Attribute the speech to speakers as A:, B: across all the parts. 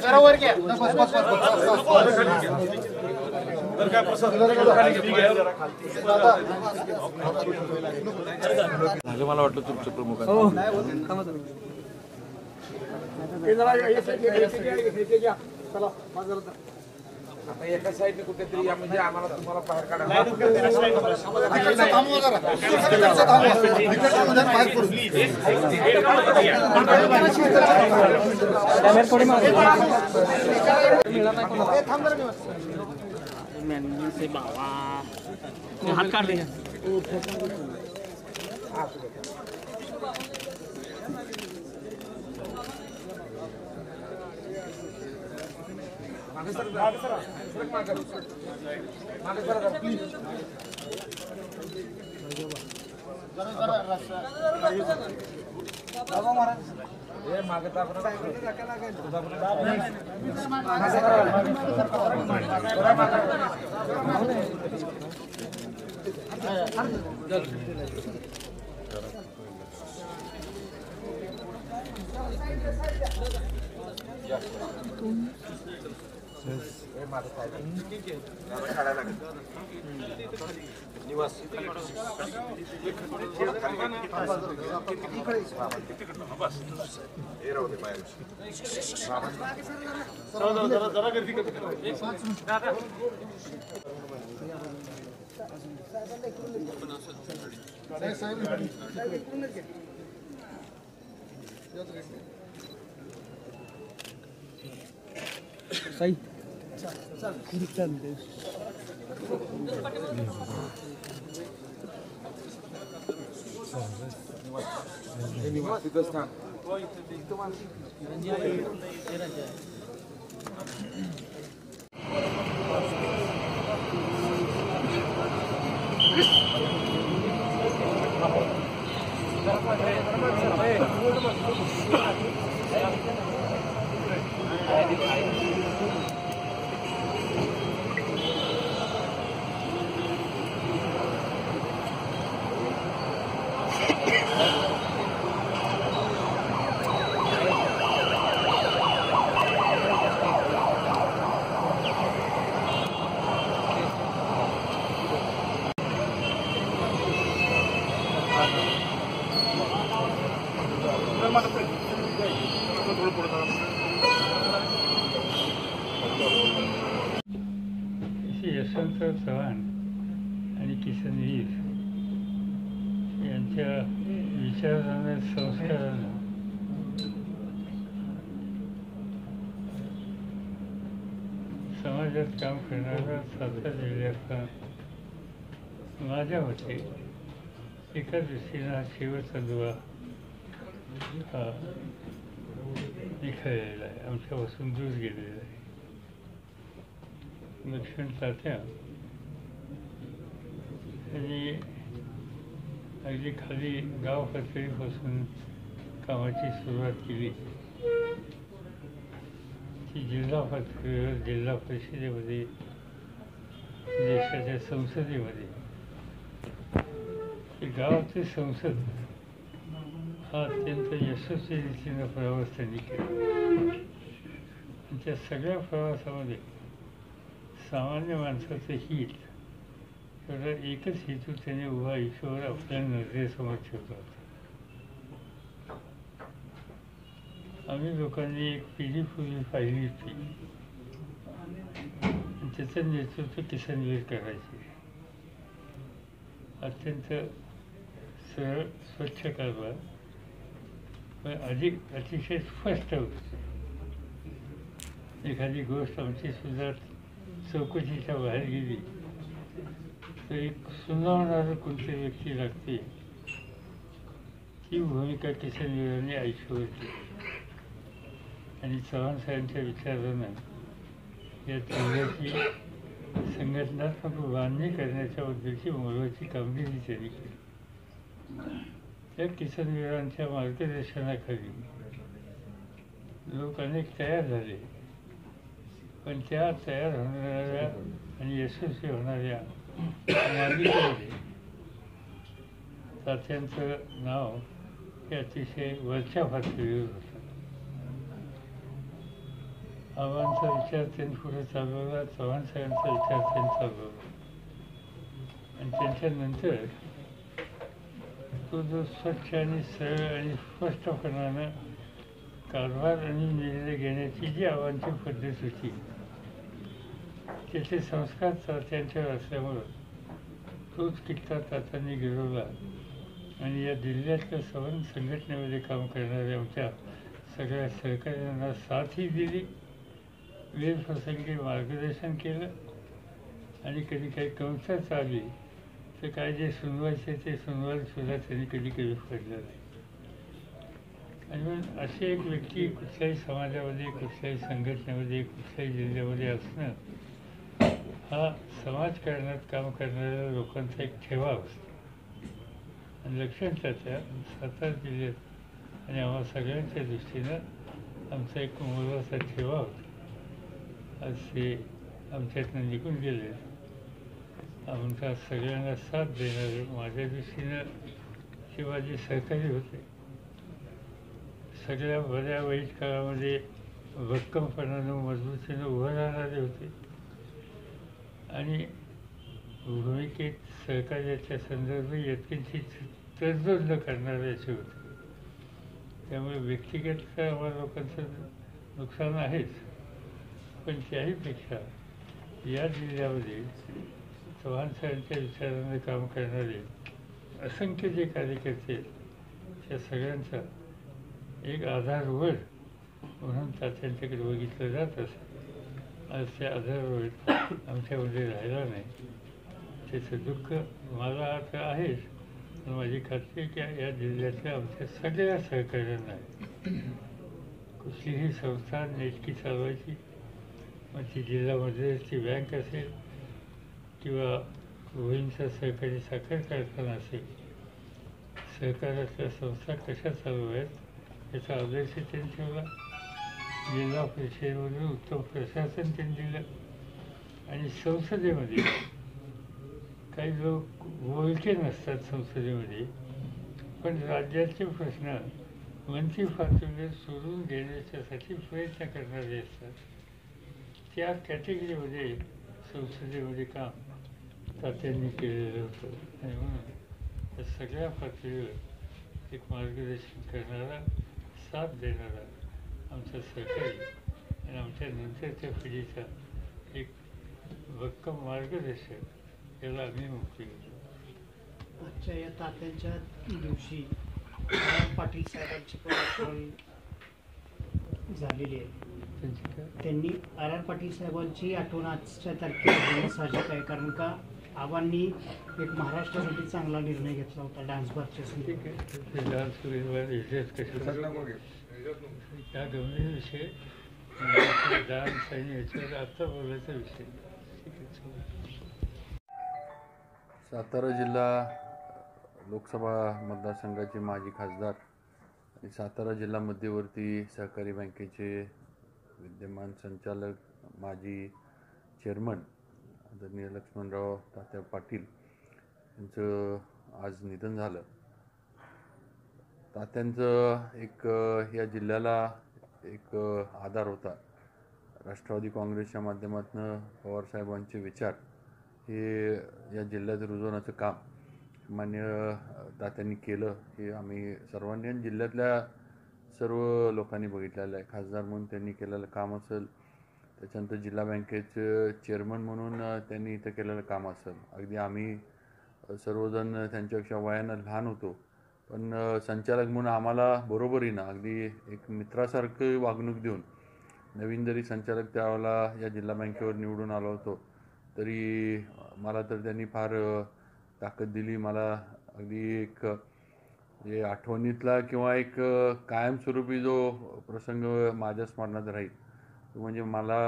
A: जरा वर घ्या झालं मला वाटलं तुमचं प्रमुख
B: आता एका साईडने कुठेतरी या म्हणजे आम्हाला तुम्हाला बाहेर काढायला
C: से बाबा हात काढले Yes.
B: मागे सर मागे सर सरक मागे मागे 栗ちゃんです。
D: Thank you. चव्हाण आणि किसन वीर यांच्या विचारानं संस्कारानं. समाजात काम करणारा सातारा दिल्याचा माझ्या मते एका दृष्टीनं हा शेवटचा दुवा हा निखळलेला आहे. आमच्यापासून दूर गेलेला आहे. लक्ष्मण तात्या त्यांनी अगदी खाली गाव पातळीपासून कामाची सुरुवात केली. ती जिल्हा पातळीवर जिल्हा परिषदेमध्ये देशाच्या संसदेमध्ये. ही गावाची संसद हा अत्यंत यशस्वी रीतीनं प्रवास त्यांनी केला त्या सगळ्या प्रवासामध्ये सामान्य माणसाचं हित एवढा एकच हेतू त्याने उभा ईश्वर आपल्या नजरेसमोर ठेवला होता आम्ही लोकांनी एक पिढी पूर्वी पाहिली होती. त्याचं नेतृत्व किसनवीर करायचे. अत्यंत सरळ स्वच्छ कारभार पण अधिक अतिशय स्पष्ट होते. एखादी गोष्ट आमची सुद्धा चौकशीच्या बाहेर गेली. तर एक सुनावणारं कोणती व्यक्ती लागते? ती भूमिका किसन वीरांनी आयुष्यभर आणि चव्हाण साहेबांच्या विचारानं या जिल्ह्याची संघटनात्मक बांधणी करण्याच्या बद्दलची महत्त्वाची कामगिरी त्यांनी केली. या किसनवीरांच्या मार्गदर्शनाखाली लोक अनेक तयार झाले. पण त्या तयार होणाऱ्या आणि यशस्वी होणाऱ्या मालिकेमध्ये तात्यांचं नाव हे अतिशय वरच्या पातळीवर होतं. आव्हानचा विचार त्यांनी पुढे चालवला चव्हाण साहेबांचा विचार त्यांनी चालवला आणि त्यांच्यानंतर तो जो स्वच्छ आणि सरळ आणि स्पष्टपणानं कारभार आणि निर्णय घेण्याची जी आव्हानची पद्धत होती त्याचे संस्कार ता- त्यांच्यावर असल्यामुळं तोच किस्सा तात्यांनी गिरवला आणि या जिल्ह्यातल्या सवन संघटनेमध्ये काम करणाऱ्या आमच्या सगळ्या सहकाऱ्यांना साथही दिली. वेळप्रसंगी मार्गदर्शन केलं. आणि कधी काही कमतरता आली तर काय जे सुनवायचे ते सुनवायला सुद्धा त्यांनी कधी कधी पडलं नाही. आणि म्हणून अशी एक व्यक्ती कुठल्याही समाजामध्ये कुठल्याही संघटनेमध्ये कुठल्याही जिल्ह्यामध्ये असणं हा समाजकारणात काम करणाऱ्या लोकांचा एक ठेवा असतो. आणि लक्षात त्याच्या सातारा जिल्ह्यात आणि आम्हा सगळ्यांच्या दृष्टीनं आमचा एक मोलाचा ठेवा होता. आज ते आमच्यातनं निघून गेले. आमच्या सगळ्यांना साथ देणारे माझ्या दृष्टीनं शिवाजी सहकारी होते. सगळ्या बऱ्या वाईट काळामध्ये भक्कमपणानं मजबूतीनं उभं राहणारे होते. आणि भूमिकेत सहकार्याच्या संदर्भात यत्किंची तडजोड न करणारे असे होते. त्यामुळे व्यक्तिगत आम्हाला लोकांचं नुकसान आहेच. पण त्याहीपेक्षा या जिल्ह्यामध्ये चव्हाण साहेबांच्या विचाराने काम करणारे असंख्य जे कार्यकर्ते आहेत त्या सगळ्यांचा एक आधारवड म्हणून त्यांच्याकडे बघितलं जात असे. आज त्या आधारवड आमच्यामध्ये राहिला नाही. त्याचं दुःख मला आता आहेच. पण माझी खात्री की या जिल्ह्यातल्या आमच्या सगळ्या सहकार्यांना आहे कुठलीही संस्था नेटकी चालवायची. म्हणजे मग ती जिल्हा मध्यस्थी बँक असेल किंवा गृहींचा सहकारी साखर कारखाना असेल सहकारातल्या संस्था कशा चालू आहेत याचा आदर्श त्यांनी ठेवला. जिल्हा परिषदेमधून उत्तम प्रशासन त्यांनी दिलं. आणि संसदेमध्ये काही लोक बोलके नसतात संसदेमध्ये पण राज्याचे प्रश्न मंत्री पातळीवर सोडून घेण्याच्यासाठी प्रयत्न करणारे असतात. त्या कॅटेगरीमध्ये संसदेमध्ये काम तात्यांनी केलेलं होतं. आणि म्हणून या सगळ्या पातळीवर एक मार्गदर्शन करणारा साथ देणारा आमचा सहकारी आणि आमच्या नंतरच्या पिढीचा एक भक्कम मार्गदर्शक याला आम्ही मुक्ती घेतो
C: आजच्या या तात्यांच्या दिवशी आर. पाटील साहेबांची पण आठवण झालेली आहे. त्यांनी आर आर पाटील साहेबांची आठवण आजच्या तारखेला घेणं साहजिक आहे कारण का आबांनी एक महाराष्ट्रासाठी चांगला निर्णय घेतला होता डान्स बारच्या संदर्भात
D: विषय डान्स आणि याच्यावर आता बोलायचा विषय.
A: सातारा जिल्हा लोकसभा मतदारसंघाचे माजी खासदार आणि सातारा जिल्हा मध्यवर्ती सहकारी बँकेचे विद्यमान संचालक माजी चेअरमन आदरणीय लक्ष्मणराव तात्या पाटील यांचं आज निधन झालं. तात्यांचं एक या जिल्ह्याला एक आधार होता. राष्ट्रवादी काँग्रेसच्या माध्यमातून पवारसाहेबांचे विचार हे या जिल्ह्यात रुजवण्याचं काम मान्य तात्यांनी केलं हे आम्ही सर्वांनी आणि जिल्ह्यातल्या सर्व लोकांनी बघितलेलं आहे. खासदार म्हणून त्यांनी केलेलं काम असेल त्याच्यानंतर जिल्हा बँकेचं चेअरमन म्हणून त्यांनी इथं केलेलं काम असेल. अगदी आम्ही सर्वजण त्यांच्यापेक्षा वयानं लहान होतो पण संचालक म्हणून आम्हाला बरोबरी ना अगदी एक मित्रासारखं वागणूक देऊन नवीन जरी संचालक त्यावेळेला या जिल्हा बँकेवर निवडून आलो होतो तरी मला तर त्यांनी फार ताकद दिली. मला अगदी एक जे म्हणजे आठवणीतला किंवा एक कायमस्वरूपी जो प्रसंग माझ्या स्मरणात राहील तो म्हणजे मला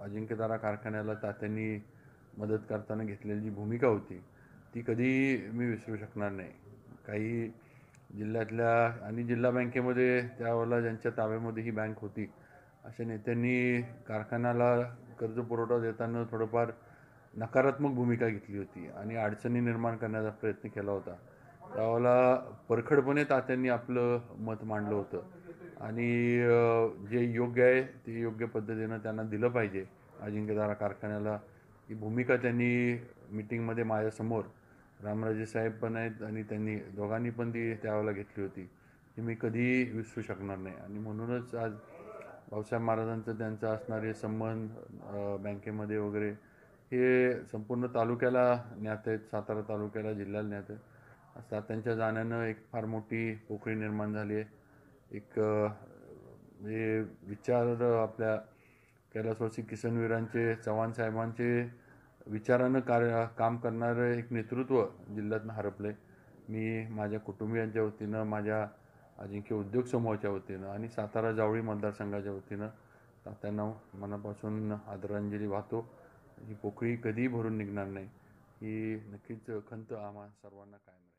A: अजिंक्यतारा कारखान्याला तात्यांनी मदत करताना घेतलेली जी भूमिका होती ती कधी मी विसरू शकणार नाही. काही जिल्ह्यातल्या आणि जिल्हा बँकेमध्ये त्यावेळेला ज्यांच्या ताब्यामध्ये ही बँक होती अशा नेत्यांनी कारखान्याला कर्ज पुरवठा देताना थोडंफार नकारात्मक भूमिका घेतली होती आणि अडचणी निर्माण करण्याचा प्रयत्न केला होता. त्यावेळेला परखडपणे तात्यांनी आपलं मत मांडलं होतं. आणि जे योग्य आहे ते योग्य पद्धतीनं त्यांना दिलं पाहिजे. अजिंक्यदारा कारखान्याला ही भूमिका त्यांनी मिटिंगमध्ये माझ्यासमोर रामराजे साहेब पण आहेत आणि त्यांनी दोघांनी पण ती त्यावेळेला घेतली होती. ती मी कधीही विसरू शकणार नाही. आणि म्हणूनच आज भाऊसाहेब महाराजांचं त्यांचं असणारे संबंध बँकेमध्ये वगैरे हे संपूर्ण तालुक्याला ज्ञात आहेत सातारा तालुक्याला जिल्ह्याला ज्ञात आहेत. असतात त्यांच्या जाण्यानं एक फार मोठी पोकळी निर्माण झाली आहे. एक हे विचार आपल्या कैलासवासी किसनवीरांचे चव्हाण साहेबांचे विचारानं कार्य काम करणारं एक नेतृत्व जिल्ह्यातनं हरपलं आहे मी माझ्या कुटुंबियांच्या वतीनं माझ्या अजिंक्य उद्योग समूहाच्या वतीनं आणि सातारा जावळी मतदारसंघाच्या वतीनं त्यांना मनापासून आदरांजली वाहतो. ही पोकळी कधीही भरून निघणार नाही. ही नक्कीच खंत आम्हा सर्वांना कायम